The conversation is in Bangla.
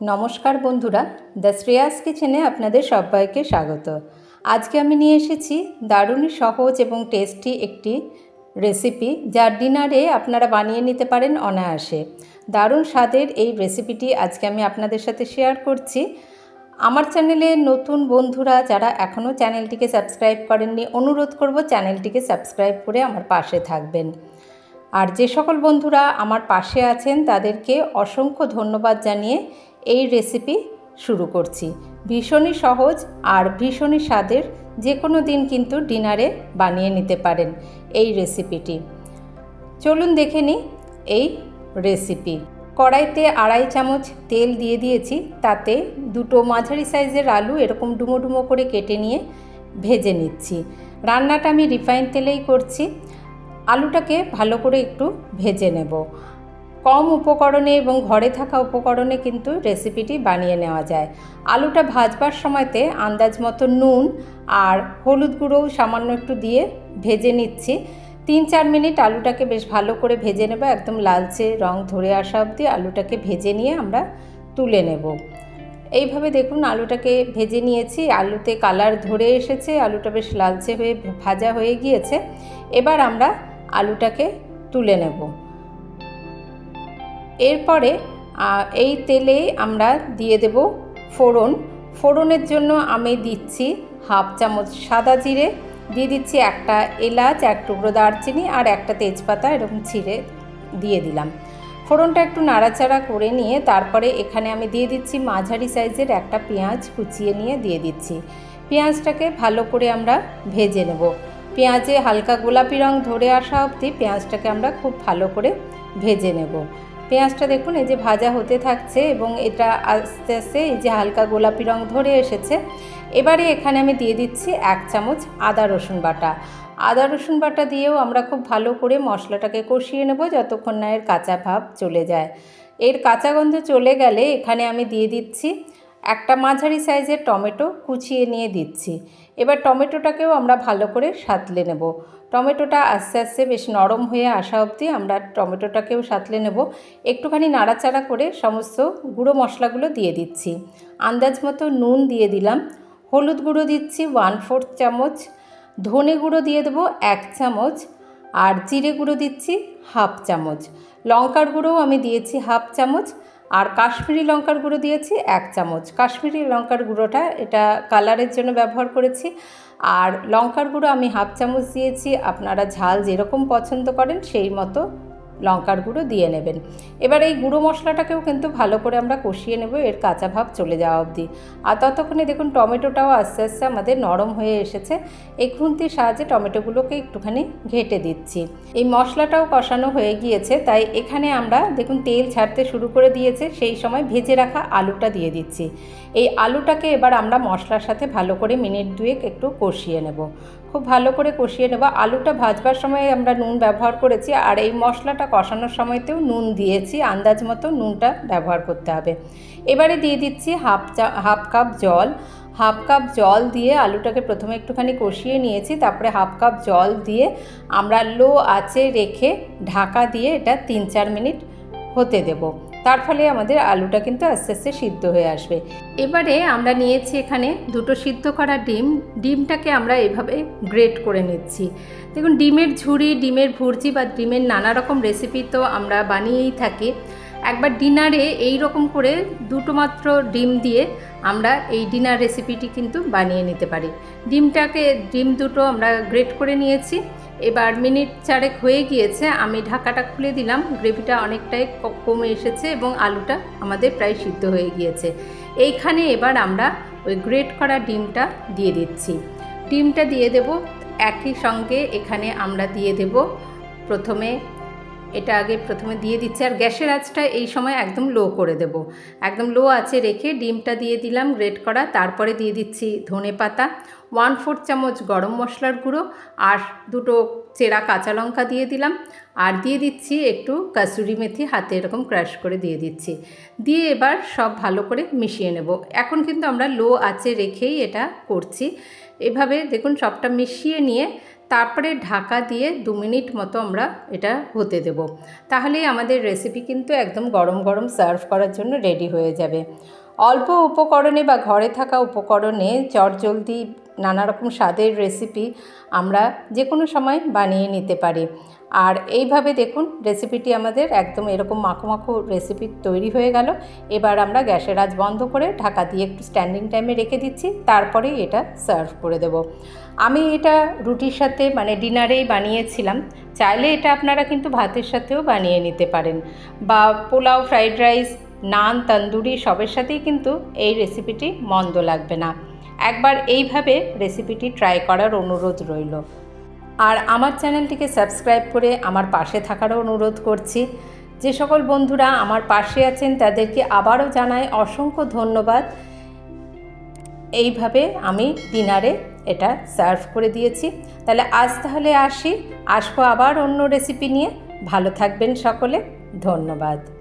নমস্কার বন্ধুরা, দ্য শ্রেয়াস কিচেনে আপনাদের সবাইকে স্বাগত। আজকে আমি নিয়ে এসেছি দারুণই সহজ এবং টেস্টি একটি রেসিপি, যার ডিনারে আপনারা বানিয়ে নিতে পারেন অনায়াসে। দারুণ স্বাদের এই রেসিপিটি আজকে আমি আপনাদের সাথে শেয়ার করছি। আমার চ্যানেলে নতুন বন্ধুরা যারা এখনও চ্যানেলটিকে সাবস্ক্রাইব করেননি, অনুরোধ করব চ্যানেলটিকে সাবস্ক্রাইব করে আমার পাশে থাকবেন। আর যে সকল বন্ধুরা আমার পাশে আছেন, তাদেরকে অসংখ্য ধন্যবাদ জানিয়ে এই রেসিপি শুরু করছি। ভীষণই সহজ আর ভীষণই স্বাদের যে কোনো দিন কিন্তু ডিনারে বানিয়ে নিতে পারেন এই রেসিপিটি চলুন দেখে নিই এই রেসিপি কড়াইতে আড়াই চামচ তেল দিয়ে দিয়েছি, তাতে দুটো মাঝারি সাইজের আলু এরকম ডুমো ডুমো করে কেটে নিয়ে ভেজে নিচ্ছি। রান্নাটা আমি রিফাইন তেলেই করছি। আলুটাকে ভালো করে একটু ভেজে নেব। কম উপকরণে এবং ঘরে থাকা উপকরণে কিন্তু রেসিপিটি বানিয়ে নেওয়া যায়। আলুটা ভাজবার সময়তে আন্দাজ মতো নুন আর হলুদ গুঁড়োও সামান্য একটু দিয়ে ভেজে নিচ্ছি। তিন চার মিনিট আলুটাকে বেশ ভালো করে ভেজে নেব। একদম লালচে রং ধরে আসা অবধি আলুটাকে ভেজে নিয়ে আমরা তুলে নেব। এইভাবে দেখুন আলুটাকে ভেজে নিয়েছি। আলুতে কালার ধরে এসেছে। আলুটা বেশ লালচে হয়ে ভাজা হয়ে গিয়েছে। এবার আমরা আলুটাকে তুলে নেব। এরপরে এই তেলে আমরা দিয়ে দেব ফোড়ন। ফোড়নের জন্য আমি দিচ্ছি হাফ চামচ সাদা জিরে, দিয়ে দিচ্ছি একটা এলাচ, এক টুকরো দারচিনি আর একটা তেজপাতা, এরকম ছিঁড়ে দিয়ে দিলাম। ফোড়নটা একটু নাড়াচাড়া করে নিয়ে তারপরে এখানে আমি দিয়ে দিচ্ছি মাঝারি সাইজের একটা পেঁয়াজ কুচিয়ে নিয়ে দিয়ে দিচ্ছি। পেঁয়াজটাকে ভালো করে আমরা ভেজে নেব। পেঁয়াজে হালকা গোলাপি রং ধরে আসা অবধি পেঁয়াজটাকে আমরা খুব ভালো করে ভেজে নেব। পেঁয়াজটা দেখুন, এই যে ভাজা হতে থাকছে এবং এটা আস্তে আস্তে এই যে হালকা গোলাপি রং ধরে এসেছে। এবারে এখানে আমি দিয়ে দিচ্ছি এক চামচ আদা রসুন বাটা। আদা রসুন বাটা দিয়েও আমরা খুব ভালো করে মশলাটাকে কষিয়ে নেব যতক্ষণ না এর কাঁচা ভাব চলে যায়। এর কাঁচা গন্ধ চলে গেলে এখানে আমি দিয়ে দিচ্ছি একটা মাঝারি সাইজের টমেটো কুচিয়ে নিয়ে দিচ্ছি। এবার টমেটোটাকেও আমরা ভালো করে সাতলে নেব। টমেটোটা আস্তে আস্তে বেশ নরম হয়ে আসা অবধি আমরা টমেটোটাকেও সাতলে নেব। একটুখানি নাড়াচাড়া করে সমস্ত গুঁড়ো মশলাগুলো দিয়ে দিচ্ছি। আন্দাজ মতো নুন দিয়ে দিলাম। হলুদ গুঁড়ো দিচ্ছি ওয়ান ফোর্থ চামচ। ধনে গুঁড়ো দিয়ে দেবো এক চামচ। আর জিরে গুঁড়ো দিচ্ছি হাফ চামচ। লঙ্কার গুঁড়োও আমি দিয়েছি হাফ চামচ। আর কাশ্মীরি লঙ্কার গুঁড়ো দিয়েছি এক চামচ। কাশ্মীরি লঙ্কার গুঁড়োটা এটা কালারের জন্য ব্যবহার করেছি। আর লঙ্কার গুঁড়ো আমি হাফ চামচ দিয়েছি। আপনারা ঝাল যেরকম পছন্দ করেন সেই মতো লঙ্কার গুঁড়ো দিয়ে নেবেন। এবার এই গুঁড়ো মশলাটাকেও কিন্তু ভালো করে আমরা কষিয়ে নেব, এর কাঁচা ভাব চলে যাওয়া অবধি। আর ততক্ষণে দেখুন, টমেটোটাও আস্তে আস্তে আমাদের নরম হয়ে এসেছে। এই খুন্তির সাহায্যে টমেটোগুলোকে একটুখানি ঘেটে দিচ্ছি। এই মশলাটাও কষানো হয়ে গিয়েছে, তাই এখানে আমরা দেখুন, তেল ছাড়তে শুরু করে দিয়েছে, সেই সময় ভেজে রাখা আলুটা দিয়ে দিচ্ছি। এই আলুটাকে এবার আমরা মশলার সাথে ভালো করে মিনিট দুয়েক একটু কষিয়ে নেব। খুব ভালো করে কষিয়ে নেব। আলুটা ভাজবার সময় আমরা নুন ব্যবহার করেছি আর এই মশলাটা কষানোর সময়তেও নুন দিয়েছি, আন্দাজ মতো নুনটা ব্যবহার করতে হবে। এবারে দিয়ে দিচ্ছি হাফ চা, হাফ কাপ জল। হাফ কাপ জল দিয়ে আলুটাকে প্রথমে একটুখানি কষিয়ে নিয়েছি, তারপরে হাফ কাপ জল দিয়ে আমরা লো আঁচে রেখে ঢাকা দিয়ে এটা তিন চার মিনিট হতে দেবো। তার ফলে আমাদের আলুটা কিন্তু আস্তে আস্তে সিদ্ধ হয়ে আসবে। এবারে আমরা নিয়েছি এখানে দুটো সিদ্ধ করা ডিম। ডিমটাকে আমরা এভাবে গ্রেট করে নিচ্ছি। দেখুন, ডিমের ঝুড়ি ডিমের ভুর্জি বা ডিমের নানা রকম রেসিপি তো আমরা বানিয়েই থাকি। একবার ডিনারে এই রকম করে দুটো মাত্র ডিম দিয়ে আমরা এই ডিনার রেসিপিটি কিন্তু বানিয়ে নিতে পারি। ডিমটাকে, ডিম দুটো আমরা গ্রেট করে নিয়েছি। এবার মিনিট চারেক হয়ে গিয়েছে, আমি ঢাকাটা খুলে দিলাম। গ্রেভিটা অনেকটাই কমে এসেছে এবং আলুটা আমাদের প্রায় সিদ্ধ হয়ে গিয়েছে। এইখানে এবার আমরা ওই গ্রেট করা ডিমটা দিয়ে দিচ্ছি। ডিমটা দিয়ে দেব একই সঙ্গে এখানে আমরা দিয়ে দেব প্রথমে এটা আগে প্রথমে দিয়ে দিচ্ছি। আর গ্যাসের আঁচটা এই সময় একদম লো করে দেব। একদম লো আছে রেখে ডিমটা দিয়ে দিলাম গ্রেট করা। তারপরে দিয়ে দিচ্ছি ধনে পাতা ওয়ান ফোর্থ চামচ গরম মশলার গুঁড়ো আর দুটো চেরা কাঁচা লঙ্কা দিয়ে দিলাম। আর দিয়ে দিচ্ছি একটু কাসুরি মেথি, হাতে এরকম ক্র্যাশ করে দিয়ে দিচ্ছি। দিয়ে এবার সব ভালো করে মিশিয়ে নেব। এখন কিন্তু আমরা লো আঁচে রেখেই এটা করছি। এভাবে দেখুন সবটা মিশিয়ে নিয়ে তারপরে ঢাকা দিয়ে দু মিনিট মতো আমরা এটা হতে দেব। তাহলেই আমাদের রেসিপি কিন্তু একদম গরম গরম সার্ভ করার জন্য রেডি হয়ে যাবে। অল্প উপকরণে বা ঘরে থাকা উপকরণে চটজলদি নানা রকম স্বাদের রেসিপি আমরা যে কোনো সময় বানিয়ে নিতে পারি। আর এইভাবে দেখুন রেসিপিটি আমাদের একদম এরকম মাখো মাখো রেসিপি তৈরি হয়ে গেল। এবার আমরা গ্যাসের আজ বন্ধ করে ঢাকা দিয়ে একটু স্ট্যান্ডিং টাইমে রেখে দিচ্ছি। তারপরেই এটা সার্ভ করে দেব। আমি এটা রুটির সাথে মানে ডিনারেই বানিয়েছিলাম। চাইলে এটা আপনারা কিন্তু ভাতের সাথেও বানিয়ে নিতে পারেন। বা পোলাও ফ্রাইড রাইস নান, তন্দুরি সবের সাথেই কিন্তু এই রেসিপিটি মন্দ লাগবে না। একবার এইভাবে রেসিপিটি ট্রাই করার অনুরোধ রইল। আর আমার চ্যানেলটিকে সাবস্ক্রাইব করে আমার পাশে থাকারও অনুরোধ করছি। যে সকল বন্ধুরা আমার পাশে আছেন, তাদেরকে আবারও জানাই অসংখ্য ধন্যবাদ। এইভাবে আমি ডিনারে এটা সার্ভ করে দিয়েছি। তাহলে আজ তাহলে আসি। আসব আবার অন্য রেসিপি নিয়ে। ভালো থাকবেন সকলে। ধন্যবাদ।